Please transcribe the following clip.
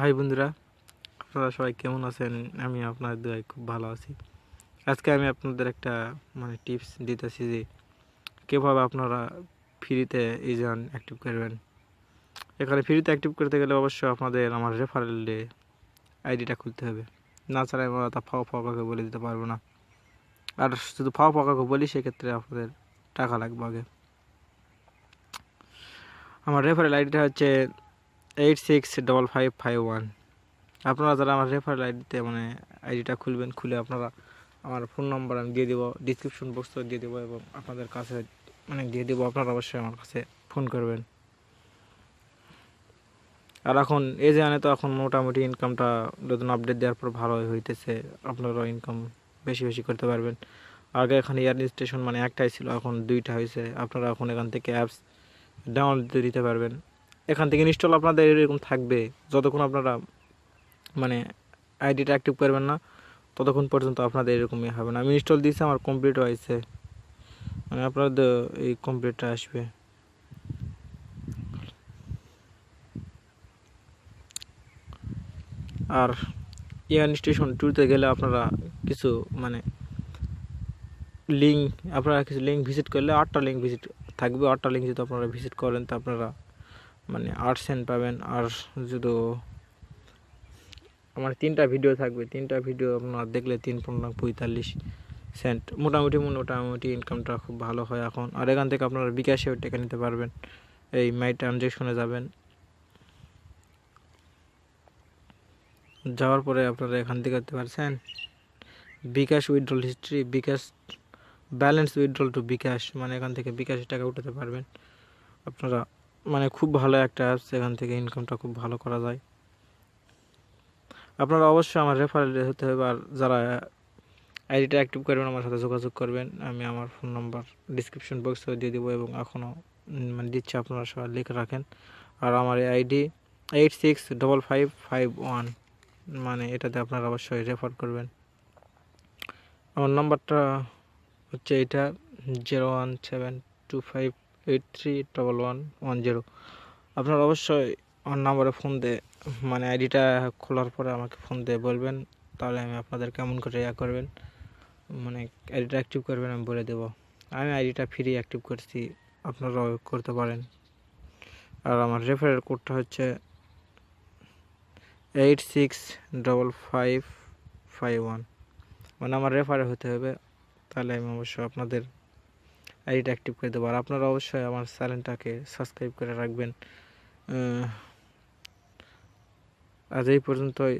High বন্ধুরা, আপনারা সবাই কেমন আছেন? আমি আপনার দোয়ায় খুব ভালো আছি। আজকে আমি আপনাদের একটা মানে টিপস দিতেছি যে, কীভাবে আপনারা ফ্রিতে ইজান অ্যাক্টিভ করবেন। এখানে ফ্রিতে অ্যাক্টিভ করতে গেলে অবশ্যই আপনাদের আমার রেফারেলে আইডিটা খুলতে হবে। না ছাড়া আমরা তা ফাও ফাও কাউকে বলে দিতে পারব না। আর শুধু ফাও ফাও কাউকে বলি, সেক্ষেত্রে আপনাদের টাকা লাগবে আগে। আমার রেফারেল আইডিটা হচ্ছে eight six double five five one আপনারা যারা আমার রেফারেল আইডিতে মানে আইডিটা খুলবেন, খুলে আপনারা আমার ফোন নম্বর আমি দিয়ে দেবো ডিসক্রিপশন বক্সে দিয়ে দেবো এবং আপনাদের কাছে মানে দিয়ে দেবো, আপনারা অবশ্যই আমার কাছে ফোন করবেন। আর এখন এই যে আনে তো, এখন মোটামুটি ইনকামটা নতুন আপডেট দেওয়ার পর ভালো হইতেছে, আপনারাও ইনকাম বেশি বেশি করতে পারবেন। আগে এখানে এয়ার স্টেশন মানে একটাই ছিল, এখন দুইটা হয়েছে আপনারা এখন এখান থেকে অ্যাপস ডাউনলোড দিতে পারবেন। এখান থেকে ইনস্টল আপনাদের এরকম থাকবে। যতক্ষণ আপনারা মানে আইডিটা অ্যাক্টিভ করবেন না, ততক্ষণ পর্যন্ত আপনাদের এরকমই হবে না। আমি ইনস্টল দিয়েছি, আমার কমপ্লিট হয়েছে। মানে আপনাদের এই কমপ্লিটটা আসবে। আর ইয়ান স্টেশন টুতে গেলে আপনারা কিছু মানে লিঙ্ক আপনারা কিছু লিঙ্ক ভিজিট করলে আটটা লিঙ্ক ভিজিট থাকবে। আটটা লিঙ্ক যদি আপনারা ভিজিট করেন, তো আপনারা মানে আট সেন্ট পাবেন, আর যদি আমার তিনটা ভিডিও থাকবে, তিনটা ভিডিও আপনারা দেখলে তিন পনেরো, পঁয়তাল্লিশ সেন্ট মোটামুটি মোটামুটি ইনকামটা খুব ভালো হয় এখন। আর এখান থেকে আপনারা বিকাশেও টাকা নিতে পারবেন। এই মাই ট্রানজেকশনে যাবেন। যাওয়ার পরে আপনারা এখান থেকে করতে পারছেন bKash withdrawal history bKash balance withdrawal to bKash. মানে এখান থেকে বিকাশের টাকা উঠাতে পারবেন। আপনারা মানে খুব ভালো একটা অ্যাপস এখান থেকে ইনকামটা খুব ভালো করা যায়। আপনারা অবশ্যই আমার রেফারেল হতে হবে, আর যারা আইডিটা অ্যাক্টিভ করবেন, আমার সাথে যোগাযোগ করবেন। আমি আমার ফোন নাম্বার ডিসক্রিপশন বক্সে দিয়ে দেবো এবং এখনও মানে দিচ্ছি আপনারা সবাই লিখে রাখেন। আর আমার এই ID eight six double five five one মানে এটাতে আপনারা অবশ্যই রেফার করবেন। আমার নাম্বারটা হচ্ছে এটা zero one seven two five eight three double one one zero আপনারা অবশ্যই আমার নাম্বারে ফোন দিয়ে মানে আইডিটা খোলার পরে আমাকে ফোন দিয়ে বলবেন, তাহলে আমি আপনাদের কেমন করে ইয়া করবেন মানে আইডিটা অ্যাক্টিভ করবেন, আমি বলে দেবো। আমি আইডিটা ফ্রি অ্যাক্টিভ করছি, আপনারাও করতে পারেন। আর আমার রেফারেল কোডটা হচ্ছে eight six double five five one মানে আমার রেফারে হতে হবে, তাহলে আমি অবশ্যই আপনাদের আইডিটা অ্যাক্টিভ করে দেবো। আর আপনারা অবশ্যই আমার চ্যানেলটাকে সাবস্ক্রাইব করে রাখবেন। আজ এই পর্যন্তই।